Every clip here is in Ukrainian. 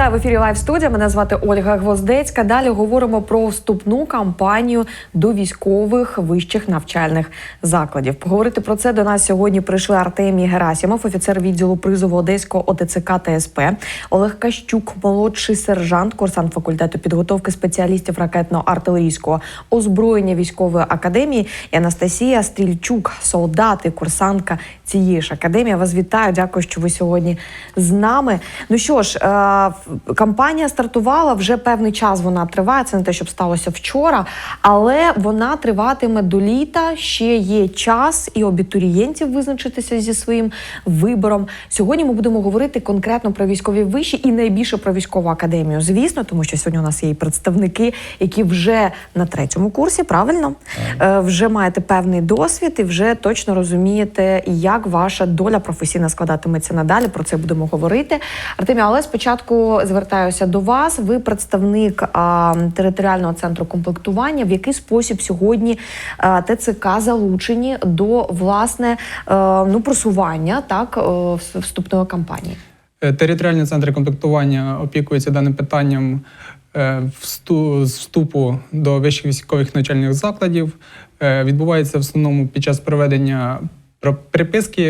Вітаю в ефірі Лайв студія. Мене звати Ольга Гвоздецька. Далі говоримо про вступну кампанію до військових вищих навчальних закладів. Поговорити про це до нас сьогодні прийшли Артемій Герасімов, офіцер відділу призову Одеського ОТЦК ТСП, Олег Кащук, молодший сержант, курсант факультету підготовки спеціалістів ракетно-артилерійського озброєння військової академії і Анастасія Стрільчук, солдат і курсантка цієї ж академії. Я Вас вітаю. Дякую, що ви сьогодні з нами. Ну що ж, е, кампанія стартувала вже певний час. Вона триває. Це не те, щоб сталося вчора, але вона триватиме до літа. Ще є час і абітурієнтів визначитися зі своїм вибором. Сьогодні ми будемо говорити конкретно про військові виші і найбільше про військову академію. Звісно, тому що сьогодні у нас є і представники, які вже на третьому курсі, правильно Е, вже маєте певний досвід і вже точно розумієте, як ваша доля професійна складатиметься надалі. Про це будемо говорити. Артемія, але спочатку звертаюся до вас. Ви представник а, територіального центру комплектування. В який спосіб сьогодні а, ТЦК залучені до власне е, ну просування так е, вступної кампанії? Е, Територіальні центри комплектування опікуються даним питанням вступу до вищих військових навчальних закладів. Відбувається в основному під час проведення про- приписки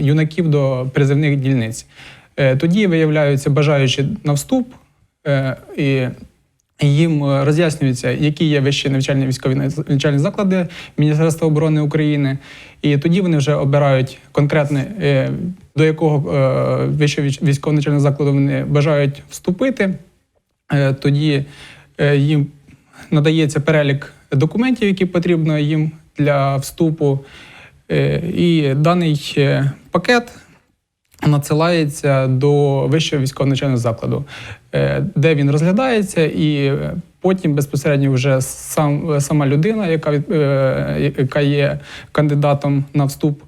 юнаків до призивних дільниць. Е, Тоді виявляються бажаючі на вступ, е, і їм е, роз'яснюється, які є вищі навчальні військові навчальні заклади Міністерства оборони України. І тоді вони вже обирають конкретне, до якого вищого військового навчального закладу вони бажають вступити. Тоді їм надається перелік документів, які потрібно їм для вступу. І даний пакет надсилається до вищого військового навчального закладу, е, де він розглядається, і е, потім безпосередньо вже сам, сама людина, яка, е, яка є кандидатом на вступ,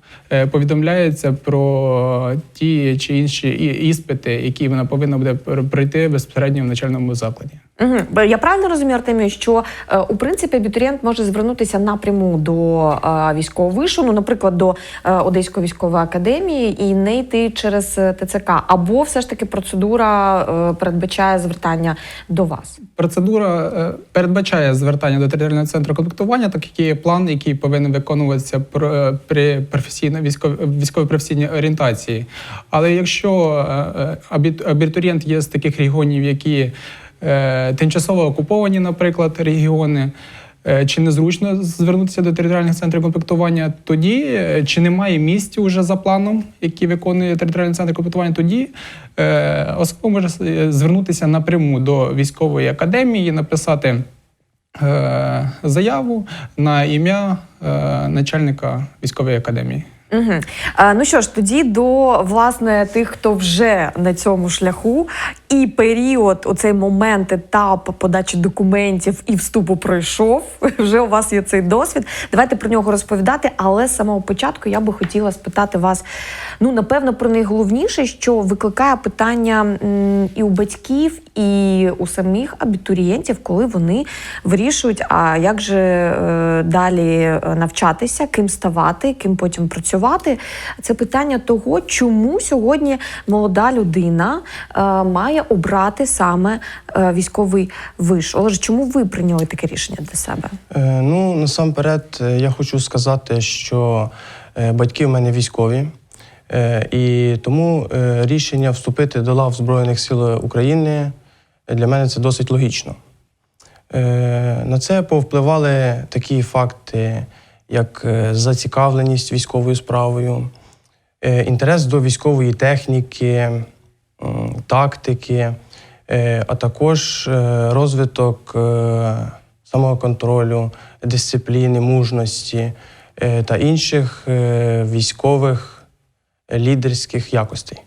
повідомляється про ті чи інші іспити, які вона повинна буде пр- пройти безпосередньо в навчальному закладі. Угу. Я правильно розумію, Артемію, що е, у принципі абітурієнт може звернутися напряму до е, військового вишу, ну, наприклад, до е, Одеської військової академії, і не йти через е, ТЦК, або все ж таки процедура е, передбачає звертання до вас. Процедура е, передбачає звертання до територіального центру комплектування, так як є план, який повинен виконуватися е, при професійно військовій професійній орієнтації. Але якщо е, е, абітурієнт є з таких регіонів, які е, тимчасово окуповані, наприклад, регіони. Чи незручно звернутися до територіальних центрів комплектування? Тоді чи немає місць уже за планом, які виконує територіальний центр комплектування? Тоді особа може звернутися напряму до військової академії, написати заяву на ім'я е, начальника військової академії. Угу. Ну що ж, тоді до власне тих, хто вже на цьому шляху, і період, оцей момент, етап подачі документів і вступу пройшов. Вже у вас є цей досвід. Давайте про нього розповідати. Але з самого початку я би хотіла спитати вас. Ну, напевно, про найголовніше, що викликає питання і у батьків, і у самих абітурієнтів, коли вони вирішують, а як же е, далі е, навчатися, ким ставати, ким потім працювати. Це питання того, чому сьогодні молода людина е, має обрати саме е, військовий виш. Олеже, чому ви прийняли таке рішення для себе? Е, Ну, насамперед, е, я хочу сказати, що батьки в мене військові, і тому рішення вступити до лав Збройних сил України для мене це досить логічно. На це повпливали такі факти, як зацікавленість військовою справою, інтерес до військової техніки, тактики, е, а також е, розвиток е, самоконтролю, дисципліни, мужності та інших військових лідерських якостей.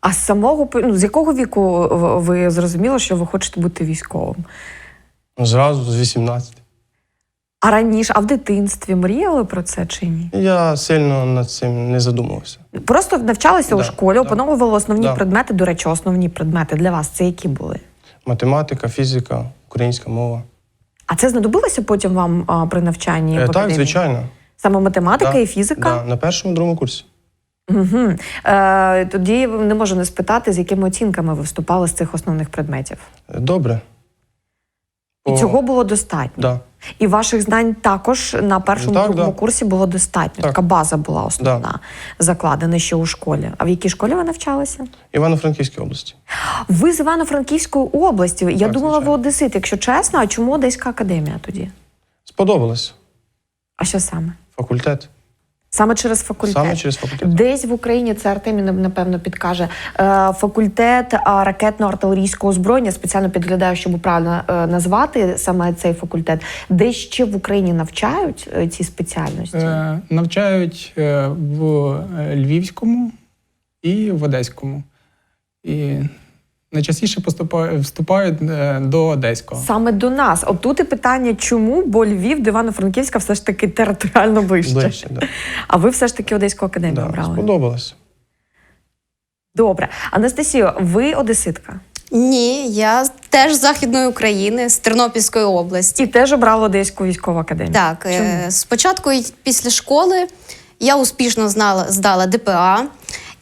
А з самого ну, з якого віку ви зрозуміли, що ви хочете бути військовим? Ну, Зразу з 18. А раніше, а в дитинстві мріяли про це чи ні? Я сильно над цим не задумувався. Просто навчалися у школі, да. опановували основні Да. предмети. До речі, основні предмети для вас це які були? Математика, фізика, українська мова. А це знадобилося потім вам а, при навчанні? в Е, Так, звичайно. Саме математика Да, і фізика? Да, на першому другому курсі. Угу. Е, тоді не можу не спитати, з якими оцінками ви вступали з цих основних предметів. Добре. І По- цього було достатньо. Да. І ваших знань також на першому Так, другому да. курсі було достатньо. Так. Така база була основна, закладена ще у школі. А в якій школі ви навчалися? Івано-Франківській області. Ви з Івано-Франківської області. Я Так, думала, ви одесит, якщо чесно. А чому Одеська академія тоді? Сподобалось. А що саме? Факультет. Саме через факультет. Саме через факультет. Десь в Україні це Артемій напевно підкаже е, факультет ракетно-артилерійського озброєння. Спеціально підглядаю, щоб правильно е, назвати саме цей факультет. Де ще в Україні навчають е, ці спеціальності? Е, навчають в Львівському і в Одеському. І найчастіше поступають, вступають е, до Одеського. Саме до нас. Отут і питання, чому, бо Львів до Івано-Франківська все ж таки територіально вище. Ближче, да. А ви все ж таки Одеську академію Да. обрали. Сподобалось. Добре. Анастасію, ви одеситка. Ні, я теж з Західної України, з Тернопільської області. І теж обрала Одеську військову академію. Так, Чому? е, спочатку після школи я успішно знала, здала ДПА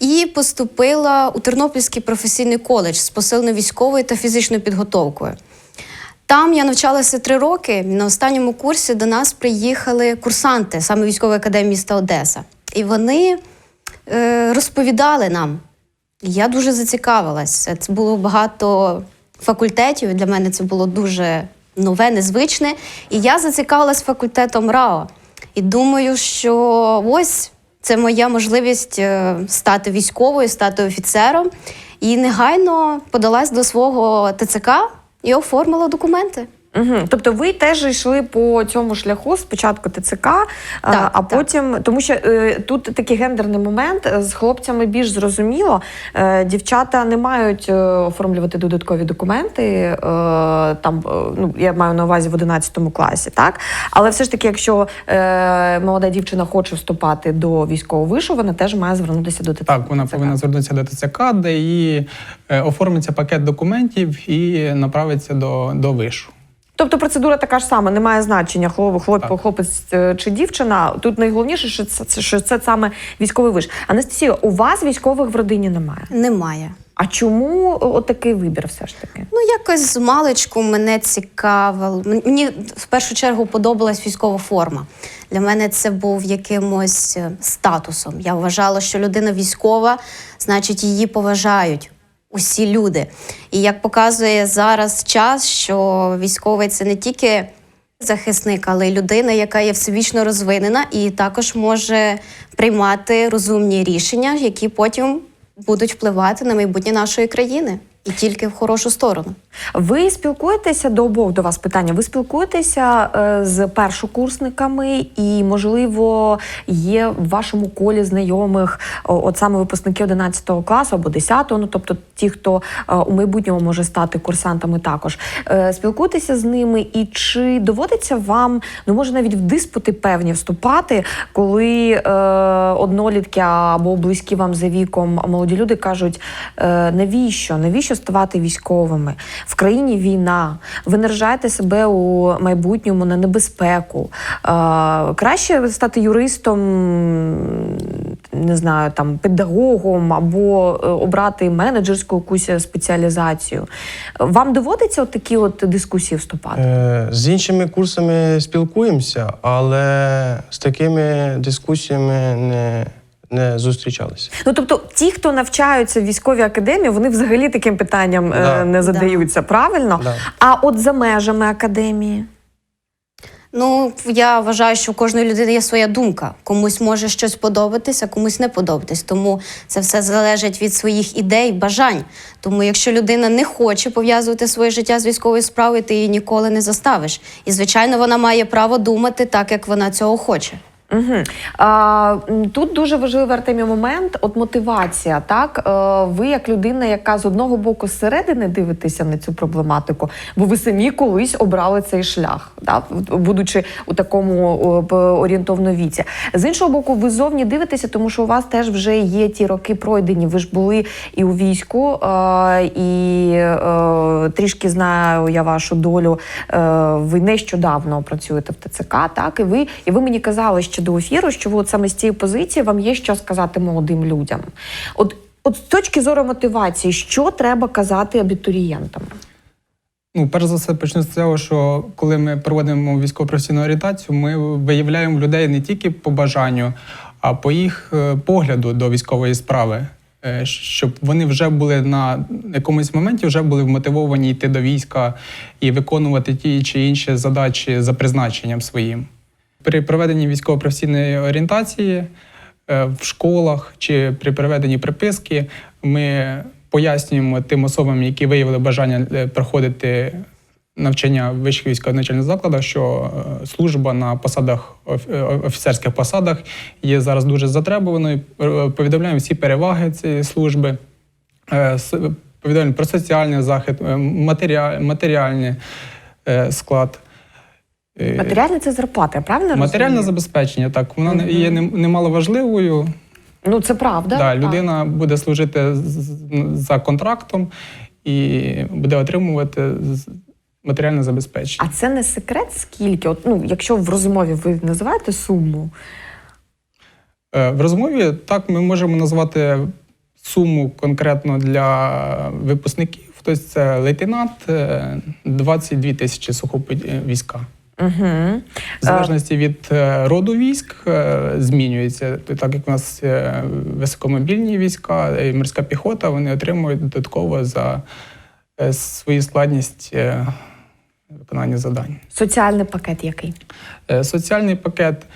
і поступила у Тернопільський професійний коледж з посиленою військовою та фізичною підготовкою. Там я навчалася три роки. На останньому курсі до нас приїхали курсанти саме військової академії міста Одеса. І вони е, розповідали нам. Я дуже зацікавилась. Це було багато факультетів. Для мене це було дуже нове, незвичне. І я зацікавилась факультетом РАО. І думаю, що ось це моя можливість е, стати військовою, стати офіцером. І негайно подалась до свого ТЦК і оформила документи. Угу. Тобто ви теж йшли по цьому шляху спочатку ТЦК, а, Так, а так. потім, тому що е, тут такий гендерний момент е, з хлопцями більш зрозуміло. Е, дівчата не мають е, оформлювати додаткові документи. Е, там е, ну я маю на увазі в 11 класі, так але все ж таки, якщо е, молода дівчина хоче вступати до військового вишу, вона теж має звернутися до ТЦК. Так, вона повинна звернутися до ТЦК, де їй е, оформиться пакет документів і направиться до, до вишу. Тобто процедура така ж сама, немає значення хлоп, хлоп, хлопець е, чи дівчина. Тут найголовніше, що це, що це саме військовий виш. Анастасія, у вас військових в родині немає. Немає. А чому отакий вибір все ж таки? Ну, якось з маличку мене цікавило. Мені в першу чергу подобалась військова форма. Для мене це був якимось е, статусом. Я вважала, що людина військова, значить, її поважають усі люди. І як показує зараз час, що військовий це не тільки захисник, але й людина, яка є всебічно розвинена і також може приймати розумні рішення, які потім будуть впливати на майбутнє нашої країни і тільки в хорошу сторону. Ви спілкуєтеся до обох до вас питання. Ви спілкуєтеся е, з першокурсниками, і можливо є в вашому колі знайомих, от саме випускники 11 класу або 10, ну тобто ті, хто е, у майбутньому може стати курсантами, також Е, спілкуєтеся з ними, і чи доводиться вам, ну може навіть в диспути певні вступати, коли е, однолітки або близькі вам за віком молоді люди кажуть, е, навіщо? Навіщо ставати військовими? В країні війна. Ви наражаєте себе у майбутньому на небезпеку. Е, краще стати юристом, не знаю, там педагогом або е, обрати менеджерську якусь спеціалізацію. Вам доводиться от такі от дискусії вступати? Е, З іншими курсами спілкуємося, але з такими дискусіями не, не зустрічалися. Ну тобто, ті, хто навчаються в військовій академії, вони взагалі таким питанням е, не задаються, правильно? Да. А от за межами академії. Ну, я вважаю, що у кожної людини є своя думка. Комусь може щось подобатися, комусь не подобатись. Тому це все залежить від своїх ідей, бажань. Тому, якщо людина не хоче пов'язувати своє життя з військовою справою, ти її ніколи не заставиш. І, звичайно, вона має право думати так, як вона цього хоче. Угу. А, тут дуже важливий Артемій момент, от мотивація. Так, Е, ви як людина, яка з одного боку зсередини дивитеся на цю проблематику, бо ви самі колись обрали цей шлях, так? будучи у такому о, п- орієнтовно віці. З іншого боку, ви зовні дивитеся, тому що у вас теж вже є ті роки пройдені. Ви ж були і у війську, і е, трішки знаю я вашу долю. Е, ви нещодавно працюєте в ТЦК, так і ви, і ви мені казали, що ще до ефіру, що ви от саме з цієї позиції вам є що сказати молодим людям. От, от з точки зору мотивації, що треба казати абітурієнтам? Ну, перш за все, почну з цього, що коли ми проводимо військово-професійну орієнтацію, ми виявляємо людей не тільки по бажанню, а по їх е, погляду до військової справи. Е, Щоб вони вже були на якомусь моменті вже були вмотивовані йти до війська і виконувати ті чи інші задачі за призначенням своїм. При проведенні військово-професійної орієнтації е, в школах чи при проведенні приписки ми пояснюємо тим особам, які виявили бажання е, проходити навчання в вищих військово-навчальних закладах, що е, служба на посадах офіцерських посадах є зараз дуже затребуваною. Повідомляємо всі переваги цієї служби. Повідомляємо про соціальний захист, матеріальний склад. Е, Матеріальне це зарплата, я правильно Матеріальне розумію? забезпечення, так, вона Мгм. є нем- немало важливою. Ну це правда. Да, Так. людина буде служити за контрактом і буде отримувати матеріальне забезпечення. А це не секрет, скільки? От, ну, якщо в розмові ви називаєте суму, Е, В розмові так ми можемо назвати суму конкретно для випускників. Тобто це лейтенант, е, 22 тисячі сухопутні війська. Угу. В залежності від е, роду військ е, змінюється. Так як у нас е, високомобільні війська і морська піхота, вони отримують додатково за свою складність виконання завдань. соціальний пакет який? Соціальний пакет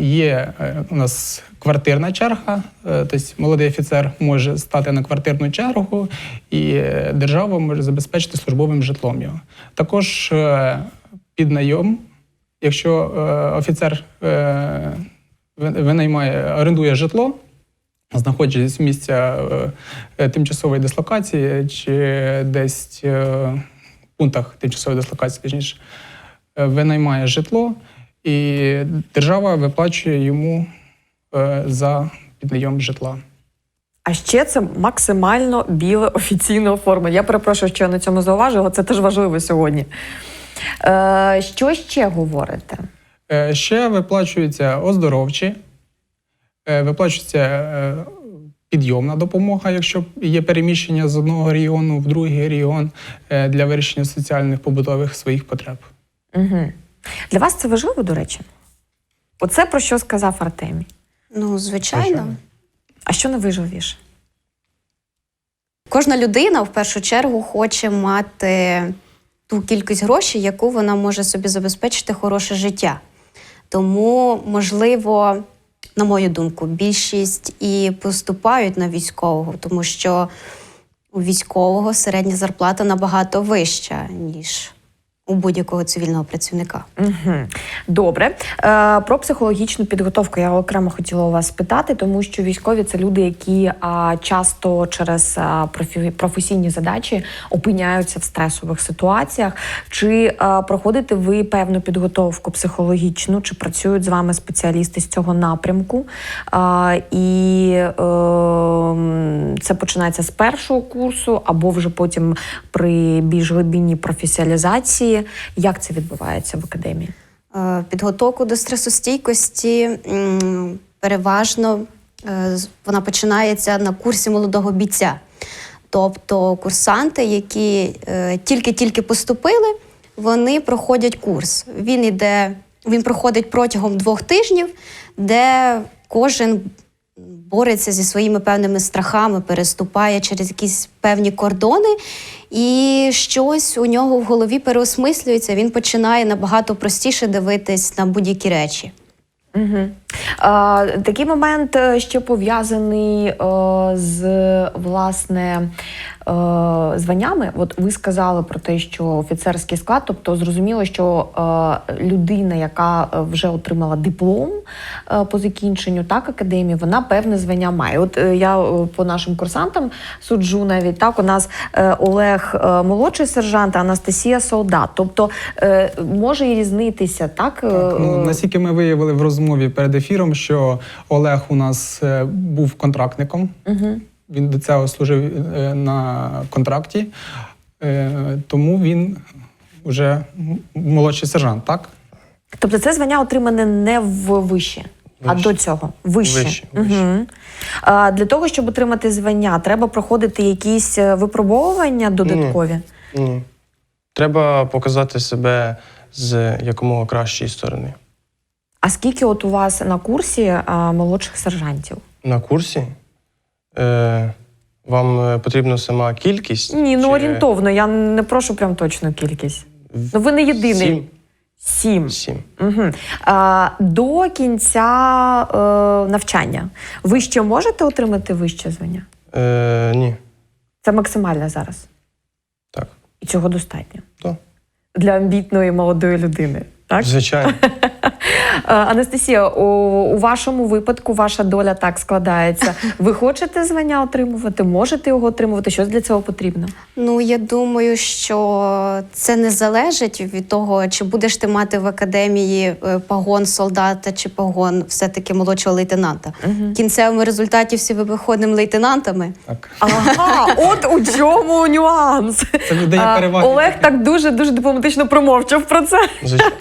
є у нас квартирна черга, тобто молодий офіцер може стати на квартирну чергу, і держава може забезпечити службовим житлом його. Також під найом, якщо е, офіцер е, винаймає, орендує житло, знаходячись в місця е, тимчасової дислокації чи десь в пунктах тимчасової дислокації, точніше, винаймає житло, і держава виплачує йому за піднайом житла. А ще це максимально біле офіційне оформлення. Я перепрошую, що я на цьому зауважила. Це теж важливо сьогодні. Е, що ще говорите? Е, Ще виплачується оздоровчі, е, виплачується е, підйомна допомога, якщо є переміщення з одного регіону в другий регіон е, для вирішення соціальних побутових своїх потреб. Угу. Для вас це важливо, до речі? Оце про що сказав Артемій. Ну, звичайно. Звичайно. А що найважливіше? Кожна людина в першу чергу хоче мати ту кількість грошей, яку вона може собі забезпечити хороше життя. Тому, можливо, на мою думку, більшість і поступають на військового, тому що у військового середня зарплата набагато вища, ніж у будь-якого цивільного працівника. Угу. Добре. Е, про психологічну підготовку я окремо хотіла у вас спитати, тому що військові це люди, які а, часто через а, профі- професійні задачі опиняються в стресових ситуаціях. Чи а, проходите ви певну підготовку психологічну, чи працюють з вами спеціалісти з цього напрямку? А, і е, це починається з першого курсу, або вже потім при більш глибинній професіалізації. Як це відбувається в академії? Е, Підготовку до стресостійкості переважно е, вона починається на курсі молодого бійця. Тобто курсанти, які е, тільки-тільки поступили, вони проходять курс. Він іде, він проходить протягом двох тижнів, де кожен бореться зі своїми певними страхами, переступає через якісь певні кордони, і щось у нього в голові переосмислюється. Він починає набагато простіше дивитись на будь-які речі. Угу. А, такий момент що пов'язаний е, з власне е, званнями. От ви сказали про те, що офіцерський склад, тобто зрозуміло, що е, людина, яка е, вже отримала диплом е, по закінченню так академії, вона певне звання має. От е, я е, по нашим курсантам суджу навіть так. У нас е, Олег е, молодший сержант, Анастасія солдат. Тобто е, може і різнитися, так? Так, ну, Е, наскільки ми виявили в розмові перед ефіром, що Олег у нас е, був контрактником. Угу. Він до цього служив е, на контракті, е, тому він вже молодший сержант, так? Тобто це звання отримане не в виші, а до цього. Вище. Вище, вище. Угу. А, для того, щоб отримати звання, треба проходити якісь е, випробовування додаткові. Ні. Треба показати себе з якомога кращої сторони. А скільки от у вас на курсі а, молодших сержантів? На курсі е, вам е, потрібна сама кількість? Ні, ну чи орієнтовно, я не прошу прям точну кількість. Ну ви не єдиний. Сім. Сім. Сім. Угу. А, до кінця е, навчання ви ще можете отримати вище звання? Е, ні. Це максимальне зараз. Так. І цього достатньо. Так. Для амбітної молодої людини. Так? Звичайно. Е, Анастасія, у, у вашому випадку ваша доля так складається. Ви хочете звання отримувати? Можете його отримувати? Що для цього потрібно? Ну, я думаю, що це не залежить від того, чи будеш ти мати в академії е, погон солдата чи погон все-таки молодшого лейтенанта. В кінцевому результаті всі ми виходимо лейтенантами. Так. Ага, от у чому нюанс. Це віддає А, переваги. Олег так дуже дуже дипломатично промовчав про це. Звичайно.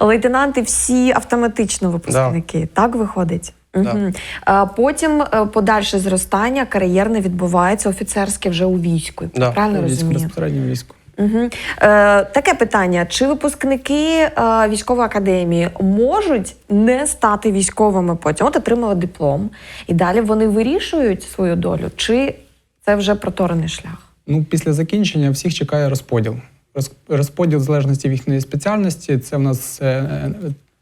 Лейтенанти всі автоматично випускники. Так виходить. Да. Угу. А потім е, подальше зростання кар'єрне відбувається офіцерське вже у війську. Да. Правильно розумію? безпосередньо військо. Угу. Е, таке питання: чи випускники е, військової академії можуть не стати військовими потім? От отримали диплом, і далі вони вирішують свою долю, чи це вже проторений шлях? Ну, після закінчення всіх чекає розподіл. Роз- Розподіл залежності від їхньої спеціальності. Це в нас е,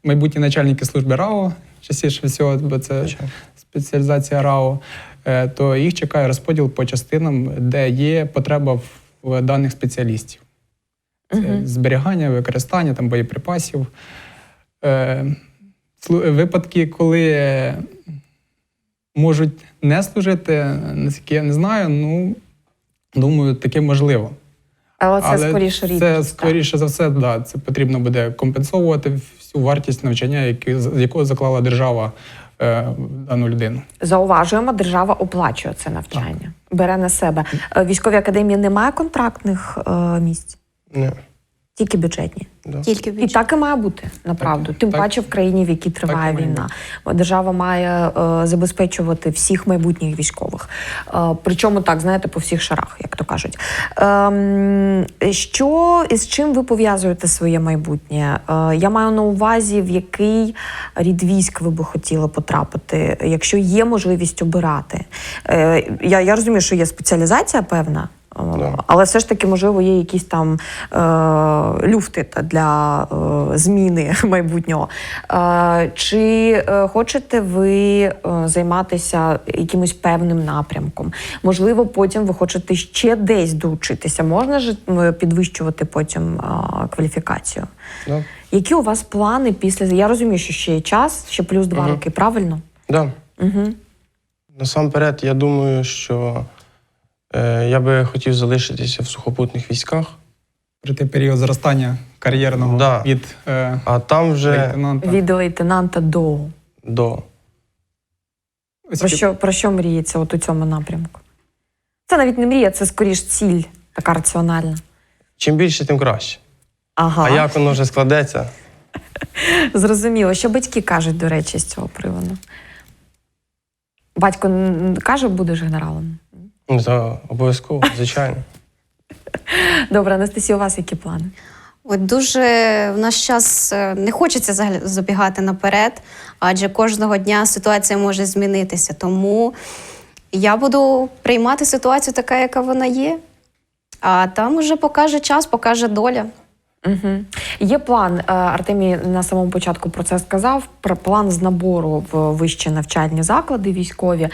майбутні начальники служби РАО, частіше всього, бо це спеціалізація РАО. Е, то їх чекає розподіл по частинам, де є потреба в, даних спеціалістів. Це зберігання, використання там, боєприпасів. Е, випадки, коли е, можуть не служити, наскільки я не знаю, ну думаю, таке можливо. Але це скоріше Це рідкість. так. скоріше за все, да, це потрібно буде компенсовувати всю вартість навчання, які з якого заклала держава е, дану людину. Зауважуємо, держава оплачує це навчання, бере на себе. Е, Військовій академії немає контрактних е, місць, Ні. Тільки бюджетні. Да. Тільки І так і має бути направду. Тим так. паче в країні, в якій триває має війна. Держава має е, забезпечувати всіх майбутніх військових. Е, причому так, знаєте, по всіх шарах, як то кажуть. Ем, що і з чим ви пов'язуєте своє майбутнє? Е, я маю на увазі, в який рід військ ви би хотіли потрапити, якщо є можливість обирати. Е, я, я розумію, що є спеціалізація певна. Е, Да. Але все ж таки, можливо, є якісь там е, люфти для е, зміни майбутнього. Е, чи е, хочете ви е, займатися якимось певним напрямком? Можливо, потім ви хочете ще десь доучитися. Можна ж підвищувати потім е, кваліфікацію? Да. Які у вас плани після? Я розумію, що ще є час, ще плюс два Мгм. роки, правильно? Да. Угу. Насамперед, я думаю, що я би хотів залишитися в сухопутних військах, Пройти період зростання кар'єрного Да. від е, а там вже лейтенанта. Від лейтенанта до до. Ось Про які- що, про що мріється от у цьому напрямку? Це навіть не мрія, це скоріш ціль, така раціональна. Чим більше, тим краще. Ага, А як воно вже складеться? зрозуміло. Що батьки кажуть, до речі, з цього приводу? Батько каже, будеш генералом. То обов'язково, звичайно. Добре, Анастасія, у вас які плани? От дуже в наш час е, не хочеться забігати наперед, адже кожного дня ситуація може змінитися. Тому я буду приймати ситуацію така, яка вона є. А там уже покаже час, покаже доля. Угу. Є план. е, Артемій на самому початку про це сказав. Про план з набору в вищі навчальні заклади військові. Е,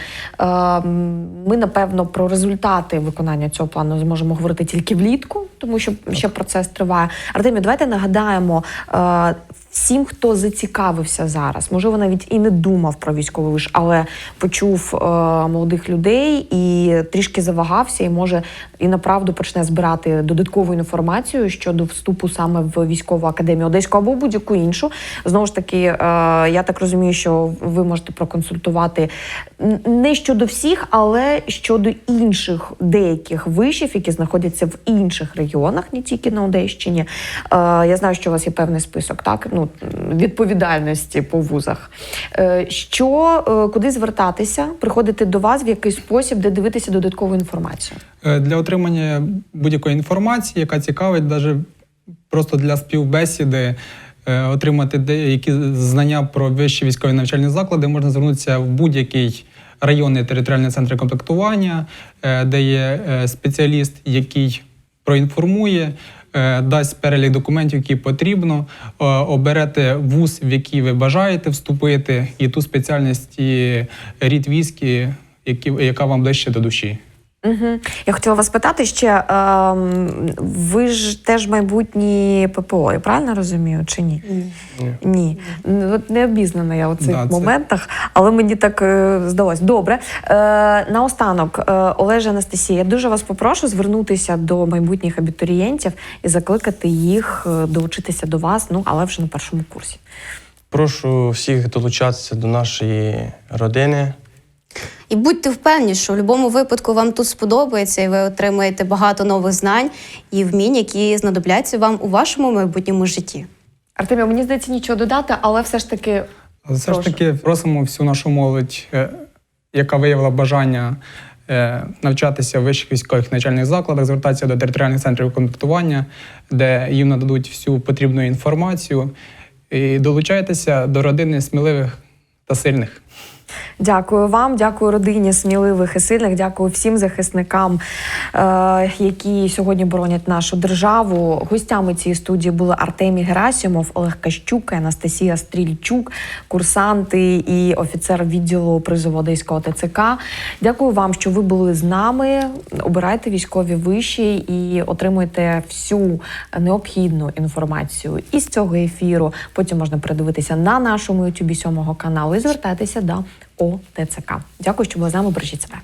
Ми напевно про результати виконання цього плану зможемо говорити тільки влітку, тому що ще процес триває. Артемій, давайте нагадаємо е, всім, хто зацікавився зараз, можливо, навіть і не думав про військовий виш, але почув е, молодих людей і трішки завагався, і може і направду почне збирати додаткову інформацію щодо вступу саме в військову академію Одеську або будь-яку іншу. Знову ж таки, е, я так розумію, що ви можете проконсультувати не щодо всіх, але щодо інших деяких вишів, які знаходяться в інших регіонах, не тільки на Одещині. Е, я знаю, що у вас є певний список, так ну відповідальності по вузах. Е, Що, е, куди звертатися, приходити до вас в якийсь спосіб, де дивитися додаткову інформацію? Е, Для отримання будь-якої інформації, яка цікавить, навіть просто для співбесіди, отримати деякі знання про вищі військові навчальні заклади, можна звернутися в будь-який районний територіальний центр комплектування, де є спеціаліст, який проінформує. Е, Дасть перелік документів, які потрібно, е, оберете вуз, в який ви бажаєте вступити, і ту спеціальність і рід військ, яка вам ближче до душі. Угу. Я хотіла вас питати ще, ем, ви ж теж майбутні ППО, я правильно розумію, чи ні? Ні. Ні. От не обізнана я у цих Да, це- моментах, але мені так е, здалось. Добре. Е, наостанок, е, Олежа Анастасія, я дуже вас попрошу звернутися до майбутніх абітурієнтів і закликати їх долучитися до вас, ну але вже на першому курсі. Прошу всіх долучатися до нашої родини. І будьте впевнені, що в будь-якому випадку вам тут сподобається, і ви отримаєте багато нових знань і вмінь, які знадобляться вам у вашому майбутньому житті. Артемія, мені здається, нічого додати, але все ж таки Все ж таки просимо всю нашу молодь, е, яка виявила бажання е, навчатися в вищих військових навчальних закладах, звертатися до територіальних центрів комплектування, де їм нададуть всю потрібну інформацію. І долучайтеся до родини сміливих та сильних. Дякую вам, дякую родині сміливих і сильних. Дякую всім захисникам, е, які сьогодні боронять нашу державу. Гостями цієї студії були Артемій Герасимов, Олег Кащук, Анастасія Стрільчук, курсанти і офіцер відділу призову Одеського ТЦК. Дякую вам, що ви були з нами. Обирайте військові виші і отримуйте всю необхідну інформацію із цього ефіру. Потім можна передивитися на нашому YouTube сьомого каналу і звертатися до ОТЦК. Дякую, що були з нами. Бережіть себе.